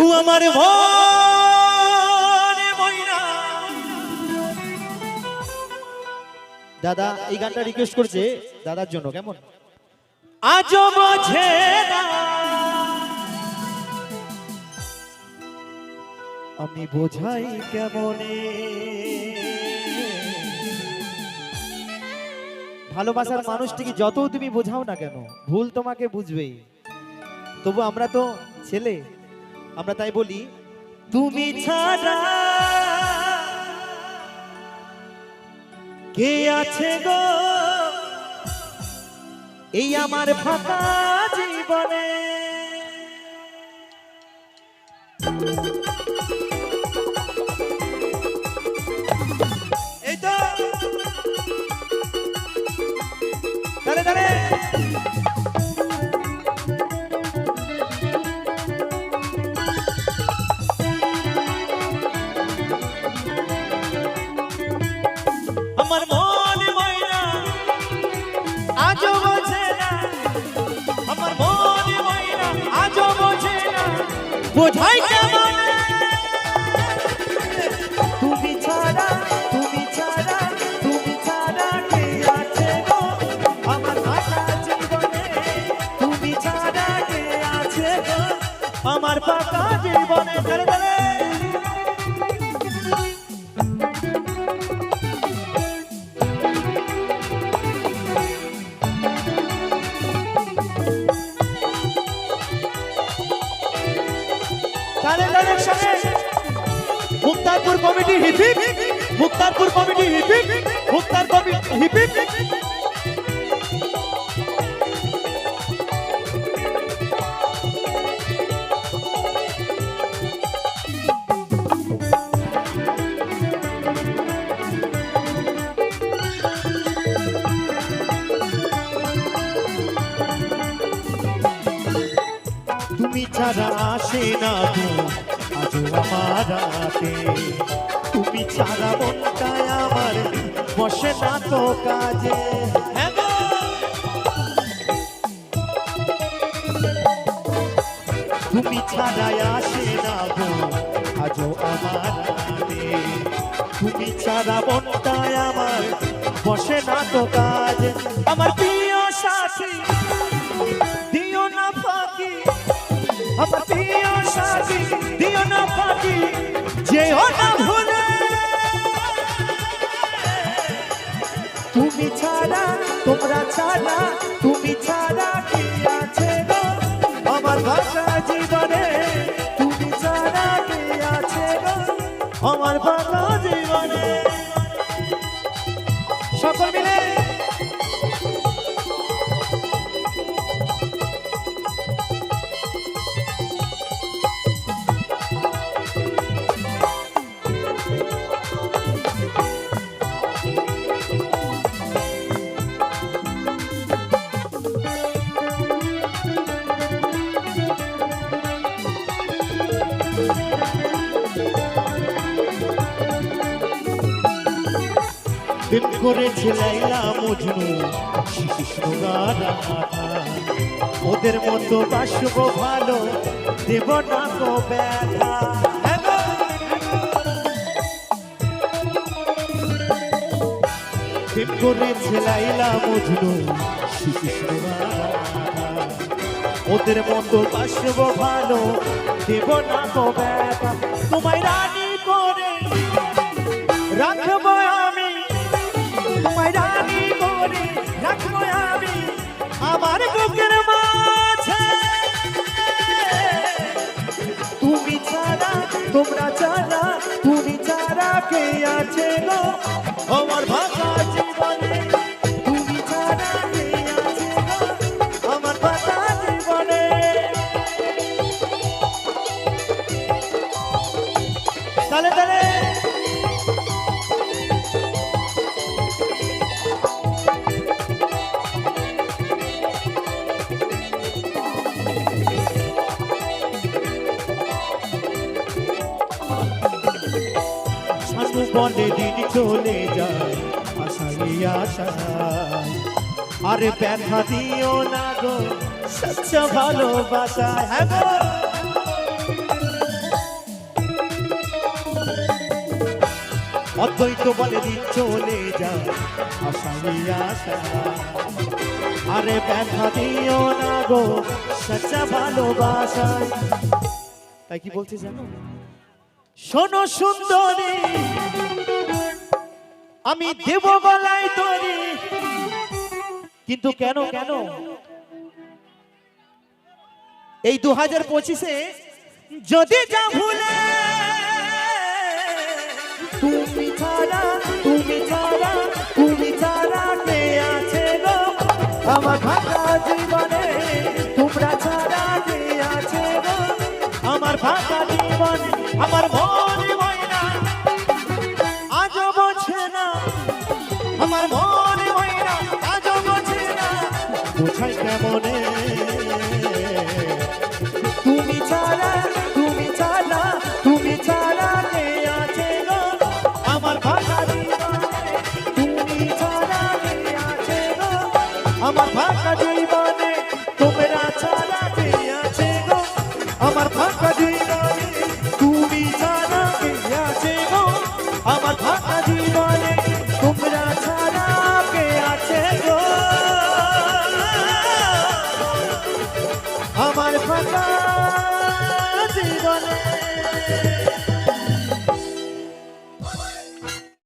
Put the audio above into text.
ও আমার দাদা, এই গানটা রিকোয়েস্ট করছে দাদার জন্য, কেমন? আজ বোঝে আমি বোঝাই কেমনে? ভালোবাসার মানুষটিকে যত তুমি বোঝাও না কেন, ভুল তোমাকে বুঝবেই। তবু আমরা তো ছেলে। আমরা তাই বলি তুমি ছাড়া কে আছে গো? এই আমার ফাঁকা জীবনে। বোঝাই কেমন তুমি ছাড়া তুমি ছাড়া তুমি ছাড়া কে আছে গো? আমার ফাঁকা জীবনে তুমি ছাড়া কে আছে গো? আমার ফাঁকা জীবনে Muktarpur committee hip hip Muktarpur committee hip hip Muktar committee hip hip তুমি ছাড়া আসে না আজও আমার রাতে তুমি ছাড়া মনটায় আমার বসে না তো কাজে। হ্যাঁ। তুমি ছাড়াই আসে না গো, আজও আমার রাতে তুমি ছাড়া মনটায় আমার বসে না তো কাজ। আমার তুমি ছাড়া তোমরা ছাড়া তুমি ছাড়া। দিন করেছে লাইলা মজনু। কৃষ্ণ গারা ওদের মতো বাসব ভালো, দেব না হ্যাঁ গো। দিন করেছে লাইলা মজনু কৃষ্ণ গারা ওদের মতো বাসব ভালো, দেব না গো ব্যথা তোমায় রানী করে রাখব তোমরা যারা, তুমি যারা কে আছে আমার ভাষা জীবনে, তুমি যারা কে আছে আমার ভাষা জীবনে। তাহলে তালে। বনে দিন চলে যায় আশাই আশাই আরে ব্যথা দিও না গো সচ্চ ভালোবাসা হ্যাঁ অদ্বৈত বলে দিন চলে যায় আশাই আশাই আরে ব্যথা দিও না গো সচ্চ ভালোবাসায় তাই কি বলছি জানো? শোনো সুন্দরী, আমি দেব গলায় তরি। কিন্তু কেন কেন? এই দু হাজার পঁচিশে যদি যা ভুলে, তুমি ছাড়া তুমি ছাড়া তুমি ছাড়া কে আছে গো? আমার ফাঁকা জীবনে তোমরা ছাড়া কে আছে গো? আমার ফাঁকা জীবনে আমার মনে ময়না। আজও বোঝে না। আমার মনে ময়না, আজও বোঝে না। বোঝাই কেমনে? তুমি আছে গো? আমার জীবনে তুমি আছে গো? আমার ফাঁকা জীবনে তোমরা ছাড়া